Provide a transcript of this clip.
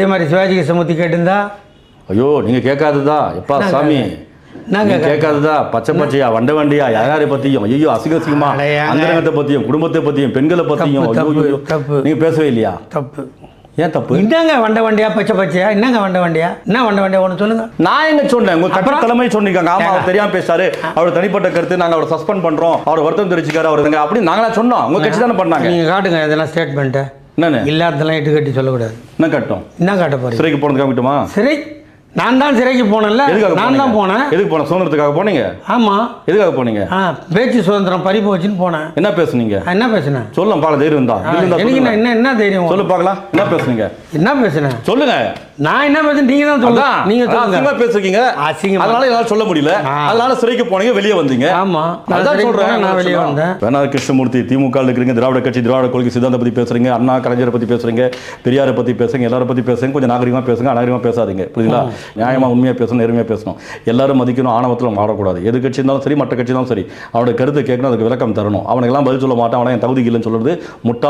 இதே மாதிரி சிவாஜி கிருஷ்ணமூர்த்தி கேட்டிருந்தா? ஐயோ நீங்க கேட்காததா? எப்பா என்ன சாமி? நான் நீங்க கேட்கறேன். கேட்காததா? பச்சை பச்சையா வண்ட வண்டியா? யாரை பத்தியும்? ஐயோ அசிங்க அசிங்கமா. அந்தரங்கத்தை பத்தியும் குடும்பத்தை பத்தியும் பெண்களை பத்தியும். தப்பு, ஐயோ, தப்பு, ஐயோ. தப்பு. நீங்க பேசவே இல்லையா? தப்பு. ஏன் தப்பு? என்னங்க வண்ட வண்டியா பச்சை பச்சையா? என்னங்க வண்ட வண்டியா? என்ன வண்ட வண்டியா? ஒன்று சொல்லுங்க. நான் எங்க சொன்னேன்? உங்க கட்ட? தலைமை சொன்னீங்க. ஆமா அவர். தெரியாம பேசாரு அவர் தனிப்பட்ட கருத்து நாங்க அவரை சஸ்பெண்ட் பண்றோம். அவர் வருத்தம் தெரிவிச்சுக்காரு. அவர் அப்படி நாங்களா சொன்னோம். உங்க கட்சி தானே பண்ணாங்க. நீங்க காட்டுங்க இதெல்லாம் ஸ்டேட்மெண்ட்டு என்னன்னு இல்லாததெல்லாம் இட்டு கட்டி சொல்லக்கூடாது. என்ன கட்டும்? என்ன காட்ட போறீங்க? சிறைக்கு போனதுக்காக விட்டுமா? சிறை? நான் தான் சிறைக்கு போனேன்ல. நான் தான்? போனேன். எதுக்கு போன? சுதந்திரத்துக்காக போனீங்க? ஆமா. எதுக்காக போனீங்க? ஆ பேச்சு சுதந்திரம் பறி போச்சுன்னு போனேன். என்ன பேசுனீங்க? என்ன பேசினேன்? சொல்லலாம் பாக்க தைரியம் இருந்தா. எனக்கு. என்ன என்ன என்ன தைரியம் சொல்லு பார்க்கலாம் என்ன பேசுனீங்க? என்ன பேசினேன்? சொல்லுங்க. நான் என்ன பேசுறேன்? நீங்க தான் சொல்லுங்க. நீங்க அசிங்கமா பேசுறீங்க அசிங்கமா. அதனால என்னால சொல்ல முடியல. அதனால சிறைக்கு போனீங்க வெளியே வந்தீங்க. ஆமா. அதான் சொல்றேன். நான் வெளியே வந்தேன். வேணா கிருஷ்ணமூர்த்தி திமுக இருக்கிறீங்க திராவிட கட்சி திராவிட கொள்கை சித்தாந்த பத்தி பேசுறீங்க அண்ணா கலைஞரை பத்தி பேசுறீங்க பெரியாரை பத்தி பேசுறீங்க எல்லாரும் பத்தி பேசுறீங்க கொஞ்சம் நாகரிகமா பேசுங்க அநாகரிகமா பேசாதீங்க புரியுங்களா நியாயமா உண்மையா பேசணும் நேர்மையா பேசணும். எல்லாரும் மதிக்கணும் ஆணவத்தில் மாறக்கூடாது. எது கட்சி இருந்தாலும் சரி மற்ற கட்சி இருந்தாலும் சரி அவனோட கருத்தை கேட்கணும் அதுக்கு விளக்கம் தரணும். அவனுக்கெல்லாம் பதில் சொல்ல மாட்டான் அவனை என் தகுதி இல்லைன்னு சொல்றது முட்டாள்